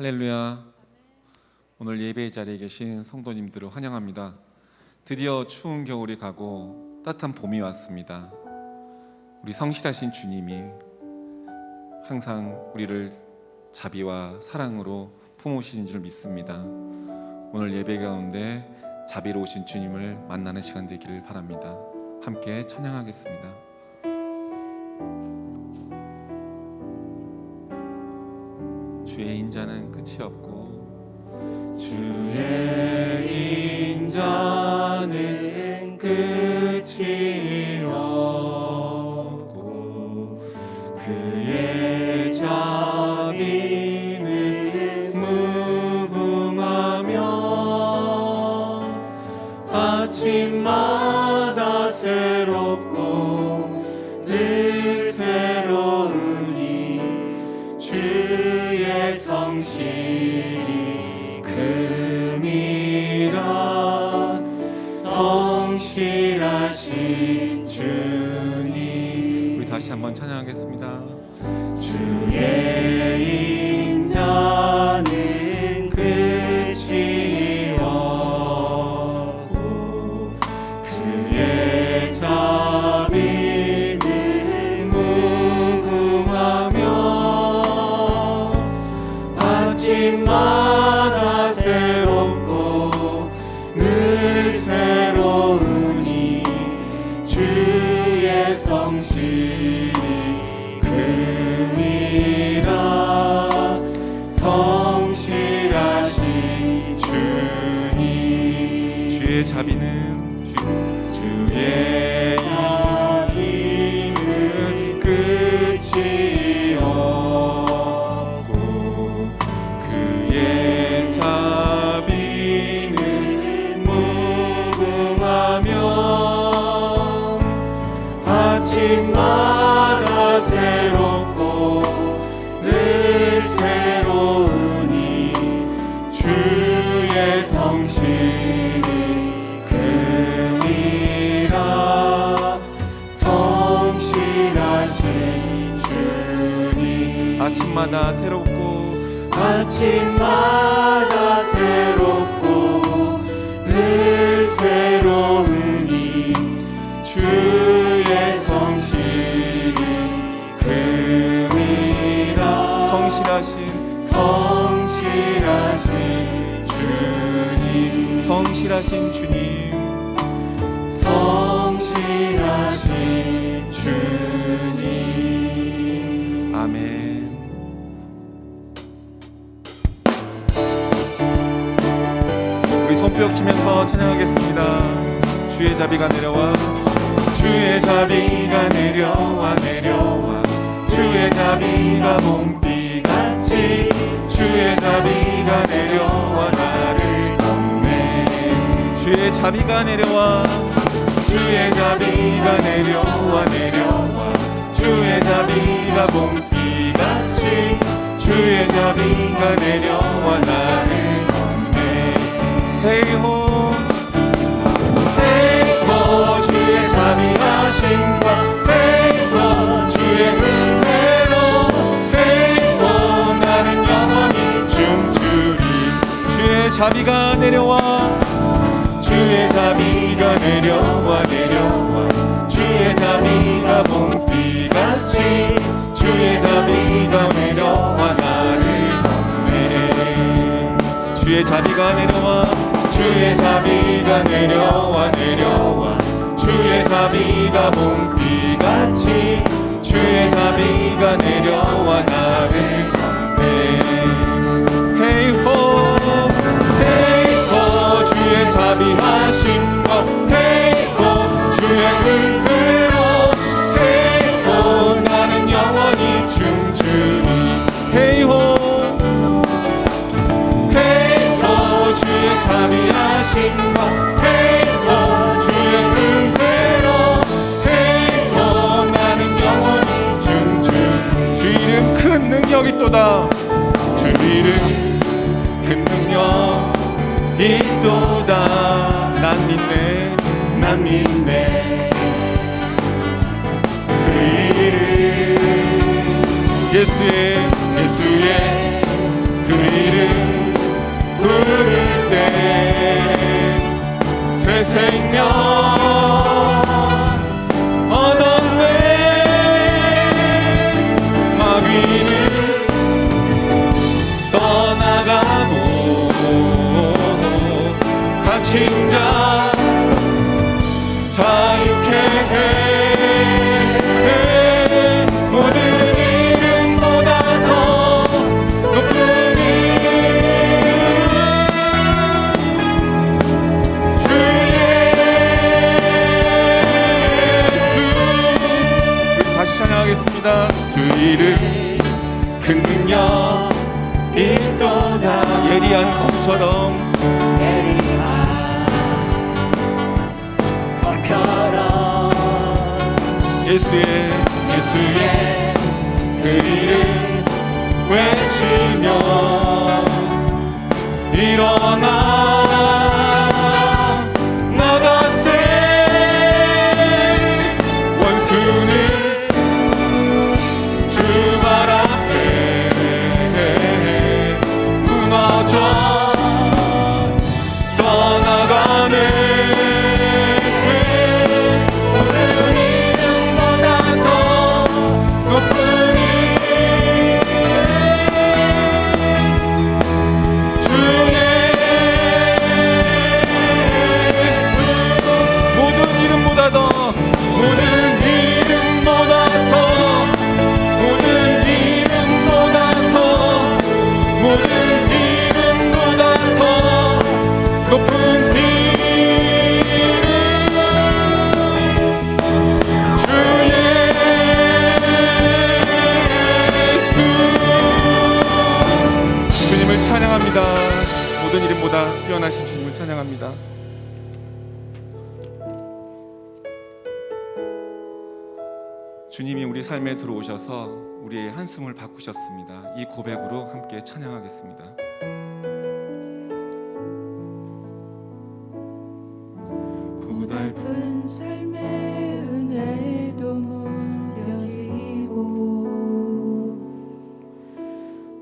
할렐루야. 오늘 예배의 자리에 계신 성도님들을 환영합니다. 드디어 추운 겨울이 가고 따뜻한 봄이 왔습니다. 우리 성실하신 주님이 항상 우리를 자비와 사랑으로 품으시는 줄 믿습니다. 오늘 예배 가운데 자비로우신 주님을 만나는 시간 되기를 바랍니다. 함께 찬양하겠습니다. 주의 인자는 끝이 없고 주의 인자 한번 찬양하겠습니다. 주의 인자는 끝이 없고 그의 자비는 아침마다 새롭고 아침마다 새롭고 늘 새로우니 주의 성실이 금이라. 성실하신 성실하신 주님. 성실하신 주님. 성실하신 손뼉 치면서 찬양하겠습니다. 주의 자비가 내려와 주의 자비가 내려와 내려와. 주의 자비가 봄비같이 주의 자비가 내려와 나를 덮네. 주의 자비가 내려와 주의 자비가 내려와 내려와. 주의 자비가 봄비같이 주의 자비가 내려와 나를 자비가 내려와. 주의 자비가 내려와 내려와. 주의 자비가 봄비같이 주의 자비가 내려와 나를 덮네. 주의 자비가 내려와 주의 자비가 내려와 내려와. 주의 자비가 봄비같이 주의 자비가 내려와 자비하심과 헤이고 주의 은혜로 헤이고 나는 영원히 춤추니 주 이름 큰 능력이 또다. 난 믿네 난 믿네. 그 이름 예수의 예수의 그 이름 부를 때 새 생명 예수의 예수의 그 이름 외치며 일어나 주님을 뛰어나신 주님을 찬양합니다. 주님이 우리 삶에 들어오셔서 우리의 한숨을 바꾸셨습니다. 이 고백으로 함께 찬양하겠습니다. 삶의 은혜도 무뎌지고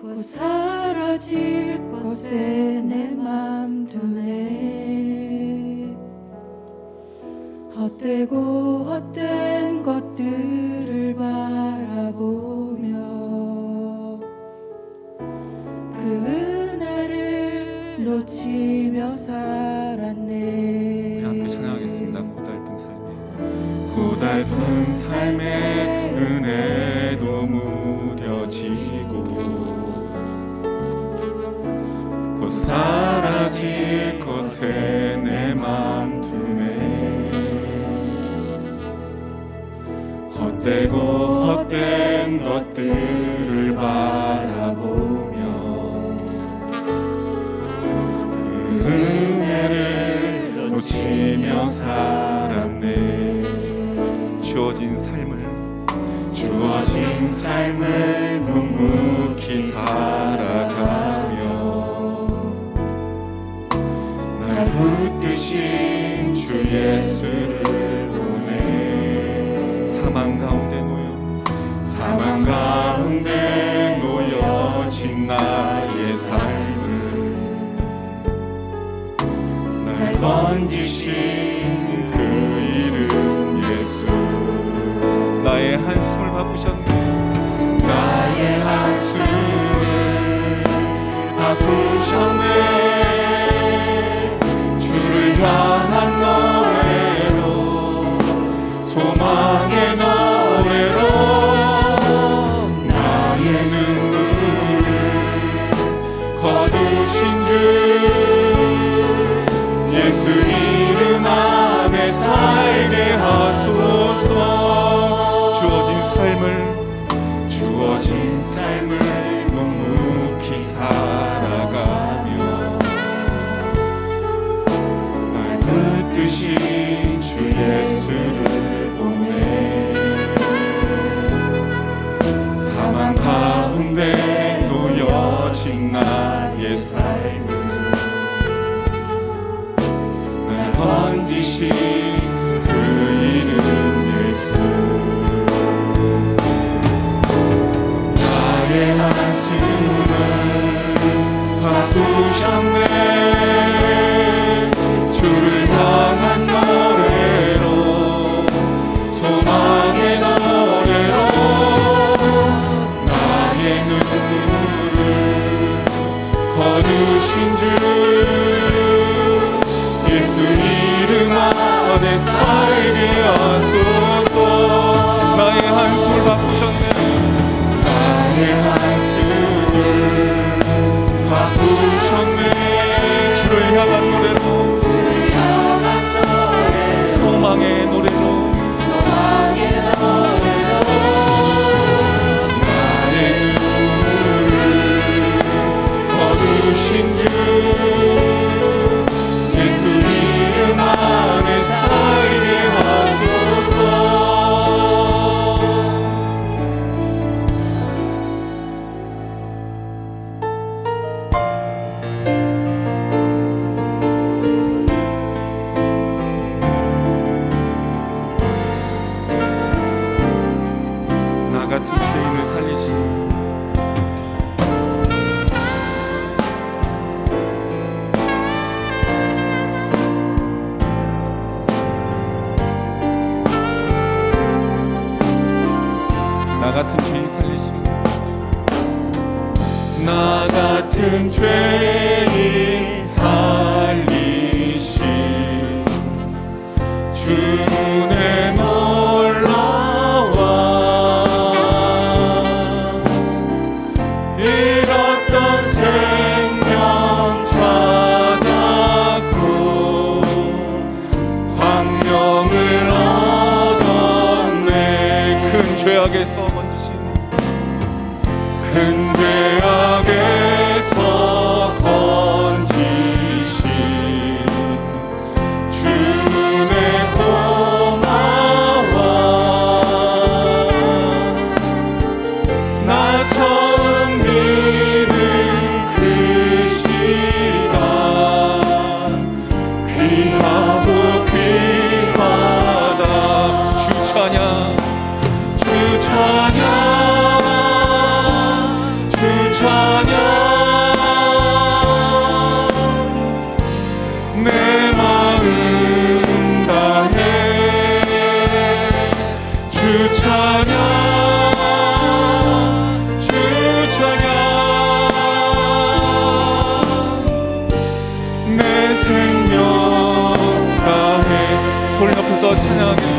곧 사라질 것에 내 맘 두네 헛되고 헛된 것들을 바라보며 그 은혜를 놓치며 살 고달픈 삶의 은혜도 무뎌지고 곧 사라질 것에 내 맘 두네 헛되고 헛된 것들을 바 주어진 삶을 묵묵히 살아가며 날 붙드신 주 예수를 보내. 사망 가운데 놓여 사망 가운데 놓여진 나의 삶을 날 건지신 묵 같 찬양하